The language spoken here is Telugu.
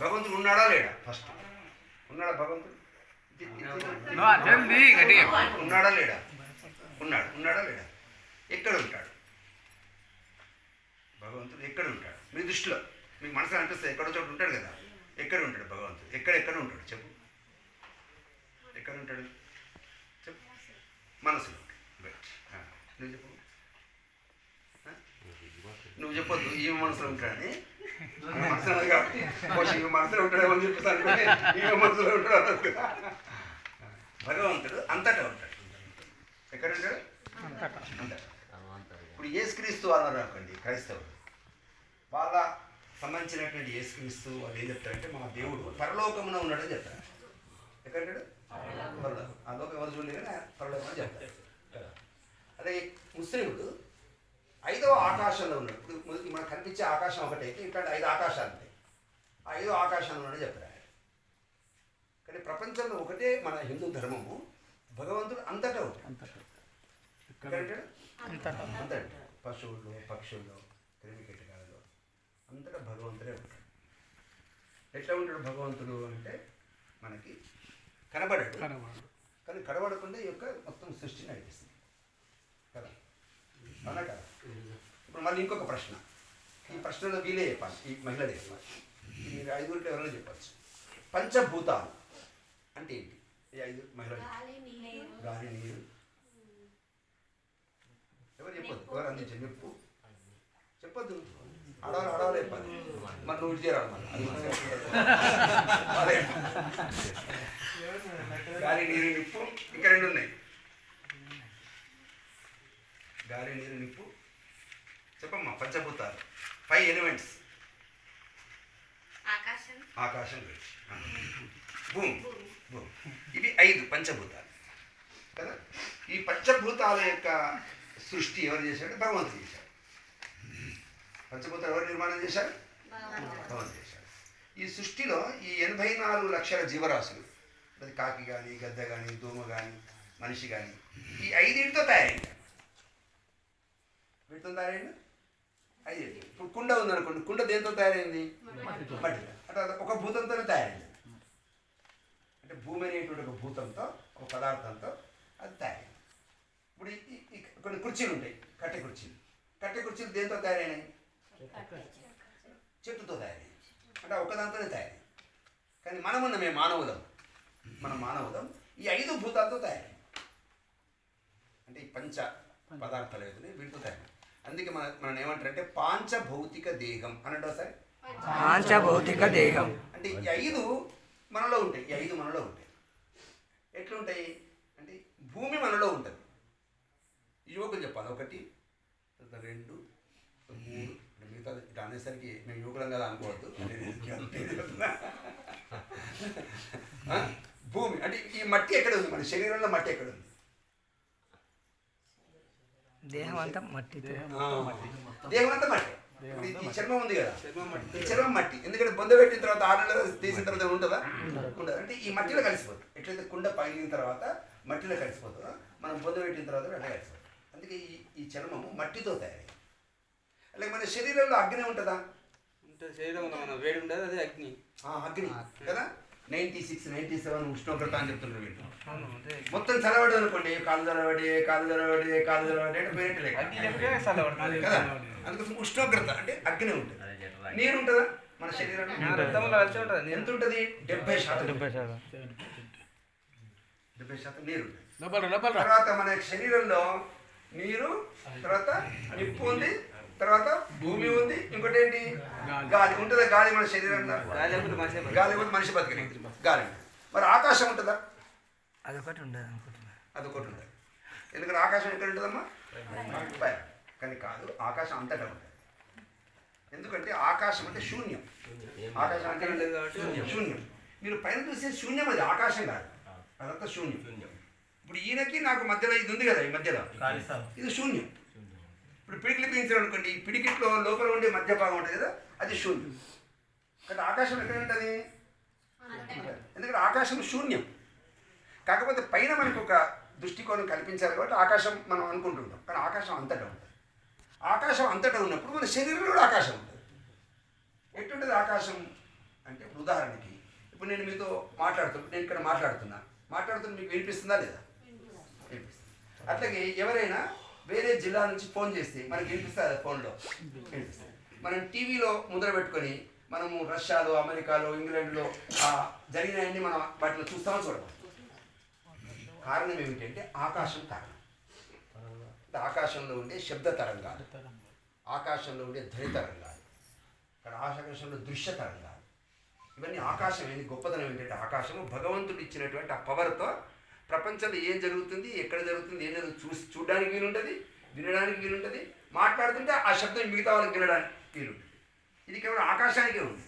భగవంతుడు ఉన్నాడా లేడా? ఫస్ట్ ఉన్నాడా భగవంతుడు? ఉన్నాడా లేడా? ఉన్నాడు. ఉన్నాడా లేడా? ఎక్కడ ఉంటాడు? భగవంతుడు ఎక్కడ ఉంటాడు? మీ దృష్టిలో. మీకు మనసు అనిపిస్తుంది ఎక్కడో చోట ఉంటాడు కదా. ఎక్కడ ఉంటాడు భగవంతుడు? ఎక్కడ ఎక్కడ ఉంటాడు? చెప్పు. ఎక్కడ ఉంటాడు? చెప్పు. మనసులో. ఆ, నువ్వు చెప్పు? నువ్వు చెప్పొద్దు. ఈ మనసులో ఉంటాడని. మనసులో ఉంది మనసులో ఉంటాడేమో అని చెప్పేసి అనుకుంటే ఈమె మనసులో ఉంటాడు భగవంతుడు అంతటా ఉంటాడు ఎక్కడ ఉంటాడు ఇప్పుడు ఏసుక్రీస్తు అన్నారు అనుకోండి క్రైస్తవుడు వాళ్ళ సంబంధించినటువంటి ఏసుక్రీస్తు వాళ్ళు ఏం చెప్తారంటే మా దేవుడు పరలోకమున ఉన్నాడని చెప్తారు ఎక్కడ ఉంటాడు పరలోకం ఆ లోకం ఎవరు చూడలేదు కానీ పరలోకం అని చెప్తారు అదే ముస్లింలు ఐదవ ఆకాశంలో ఉన్నాడు. ఇప్పుడు మొదటి మనకు కనిపించే ఆకాశం ఒకటైతే ఇట్లాంటి ఐదు ఆకాశాలు ఉంటాయి. ఆ ఐదో ఆకాశంలో ఉన్నాడని చెప్తారు ఆయన. కానీ ప్రపంచంలో ఒకటే మన హిందూ ధర్మము భగవంతుడు అంతటా ఉంటాడు. అంతటా. పశువుల్లో పక్షుల్లో క్రిమి కీటకాలలో అంతటా భగవంతుడే ఉంటాడు. ఎట్లా ఉంటాడు భగవంతుడు అంటే మనకి కనబడడు. కానీ కనబడకుండా ఈ యొక్క మొత్తం సృష్టిని నడిపిస్తుంది. కదా? అవునా కదా? ఇప్పుడు మళ్ళీ ఇంకొక ప్రశ్న. ఈ ప్రశ్నలో వీలే చెప్పాలి ఈ మహిళలే చెప్పాలి. ఈ ఐదుగురిలో ఎవరైనా చెప్పచ్చు. పంచభూతాలు అంటే ఏంటి? ఈ ఐదు మహిళలు గాలి నీరు. ఎవరు చెప్పొద్దు? ఎవరు అందించండి చెప్పు చెప్పొద్దు. ఆడవాళ్ళు ఆడవాళ్ళు చెప్పాలి. మరి నువ్వు చేరాలి. అదే. గాలి నీరు నిప్పు. ఇంకా రెండు ఉన్నాయి. గాలి నీరు నిప్పు. చెప్పమ్మా పంచభూతాలు. ఫైవ్ ఎలిమెంట్స్ ఆకాశం. ఆకాశం గురించి. భూమి. భూమి. ఇవి ఐదు పంచభూతాలు. కదా? ఈ పంచభూతాల యొక్క సృష్టి ఎవరు చేశాడు? భగవంతుడు చేశాడు. పంచభూతాలు ఎవరు నిర్మాణం చేశారు? భగవంతుడు. చేశాడు. ఈ సృష్టిలో ఈ ఎనభై నాలుగు లక్షల జీవరాశులు అది కాకి కానీ గద్ద కానీ దోమ కానీ మనిషి కానీ ఈ ఐదింటితో తయారైంది. వీటితో తయారైంది? ఐదింటి ఇప్పుడు కుండ ఉందనుకోండి కుండ దేంతో తయారైంది? అంటే ఒక భూతంతోనే తయారైంది. అంటే భూమి అనేటువంటి ఒక భూతంతో ఒక పదార్థంతో అది తయారైంది. ఇప్పుడు కొన్ని కుర్చీలు ఉంటాయి కట్టె కుర్చీలు. కట్టె కుర్చీలు దేంతో తయారైనాయి? చెట్టుతో తయారైంది అంటే ఒకదాంతోనే తయారైంది. కానీ మనం ఉన్నమే మానవులం మన మానవులం ఈ ఐదు భూతాలతో తయారైంది అంటే ఈ పంచ పదార్థాలు ఏదైతే వీటితో తయారైంది అందుకే మన మనం ఏమంటారంటే పాంచభౌతిక దేహం అనంటే ఒకసారి పాంచభౌతిక దేహం. అంటే ఈ ఐదు మనలో ఉంటాయి. ఈ ఐదు మనలో ఉంటాయి. ఎట్లుంటాయి? అంటే భూమి మనలో ఉంటుంది. యువకులు చెప్పాలి. ఒకటి రెండు మూడు మిగతా ఇట్లా అనేసరికి మేము యువకులం కదా అనుకోవద్దు? భూమి. అంటే ఈ మట్టి ఎక్కడ ఉంది? మన శరీరంలో మట్టి ఎక్కడ ఉంది? దేహం అంతా మట్టితో. దేహం అంతా మట్టి. ఈ చర్మం ఉంది కదా? ఈ చర్మం మట్టి. ఎందుకంటే బొంద పెట్టిన తర్వాత నెలలు తీసిన తర్వాత ఉంటుందా? ఉండదు అంటే ఈ మట్టిలో కలిసిపోతుంది. ఎట్లయితే కుండ పగిలిన తర్వాత మట్టిలో కలిసిపోతుందో మనం బొంద పెట్టిన తర్వాత అట్లా కలిసిపోతుంది. అందుకే ఈ ఈ చర్మము మట్టితో తయారైంది అలాగే మన శరీరంలో అగ్ని ఉంటుందా? ఉంటుంది శరీరం వేడి ఉండదు అదే అగ్ని. ఆ, అగ్ని. కదా? నైంటీ సిక్స్ నైంటీ సెవెన్ ఉష్ణోగ్రత అని చెప్తున్నారు వీళ్ళు. మొత్తం చలవడి అనుకోండి కాలు చలవడి కాలు చలవడి కాలు చలవడి అంటే వేరే కదా? అందుకోసం ఉష్ణోగ్రత అంటే అగ్ని ఉంటుంది. నీరు ఉంటుందా? మన శరీరంలో? నా రక్తంలో కలిసి ఉంటుంది నేను ఎంత ఉంటుంది? డెబ్బై శాతం. డెబ్బై శాతం. డెబ్బై శాతం నీరు తర్వాత మన శరీరంలో నీరు తర్వాత నిప్పు ఉంది తర్వాత భూమి ఉంది ఇంకోటి ఏంటి? గాలి. ఉంటుందా? గాలి మన శరీరంలో గాలి లేకపోతే మనిషి బతకడు. గాలి మరి ఆకాశం ఉంటుందా? అదొకటి ఉండదు అనుకుంటున్నా అదొకటి ఉంటుంది ఎందుకంటే ఆకాశం ఎక్కడ ఉంటుందమ్మా? కానీ కాదు ఆకాశం అంతటా ఉంటుంది. ఎందుకంటే ఆకాశం అంటే శూన్యం. ఆకాశం అంటే శూన్యం. శూన్యం. మీరు పైన చూసే శూన్యం అది ఆకాశం కాదు. అదంతా శూన్యం. ఇప్పుడు ఈయనకి నాకు మధ్యలో ఇది ఉంది కదా ఈ మధ్యలో. ఇది శూన్యం. ఇప్పుడు పిడికిలి పీయించారు అనుకోండి ఈ పిడికిట్లో లోపల ఉండే మధ్య భాగం ఉంటుంది కదా అది శూన్యం. కానీ ఆకాశం ఎక్కడ ఉంటుంది? ఎందుకంటే ఆకాశం శూన్యం. కాకపోతే పైన మనకు ఒక దృష్టికోణం కల్పించాలి కాబట్టి ఆకాశం మనం అనుకుంటుంటాం. కానీ ఆకాశం అంతటా ఉంటుంది. ఆకాశం అంతటా ఉన్నప్పుడు మన శరీరంలో కూడా ఆకాశం ఉంటుంది. ఎటుంటుంది ఆకాశం? అంటే ఇప్పుడు ఉదాహరణకి ఇప్పుడు నేను మీతో మాట్లాడుతున్నా నేను ఇక్కడ మాట్లాడుతున్నా. మాట్లాడుతున్నా మీకు వినిపిస్తుందా లేదా? వినిపిస్తుంది. అట్లాగే ఎవరైనా వేరే జిల్లా నుంచి ఫోన్ చేస్తే మనకి వినిపిస్తుంది ఫోన్లో. మనం టీవీలో ముద్ర పెట్టుకొని మనము రష్యాలో అమెరికాలో ఇంగ్లాండ్లో జరిగినవన్నీ మనం వాటిలో చూస్తామని చూడము. కారణం ఏమిటంటే ఆకాశం కారణం. ఆకాశంలో ఉండే శబ్ద తరంగాలు. ఆకాశంలో ఉండే ధ్వని తరంగాలు. ఇక్కడ ఆకాశంలో దృశ్య తరంగాలు. ఇవన్నీ ఆకాశం. ఏంది? గొప్పతనం ఏంటంటే ఆకాశము భగవంతుడు ఇచ్చినటువంటి ఆ పవర్తో ప్రపంచంలో ఏం జరుగుతుంది ఎక్కడ జరుగుతుంది ఏం జరుగుతుంది చూసి చూడడానికి వీలుంటుంది వినడానికి వీలుంటుంది మాట్లాడుతుంటే ఆ శబ్దం మిగతా వాళ్ళకి వినడానికి వీలుంటుంది. ఇది కేవలం ఆకాశానికే ఉంది.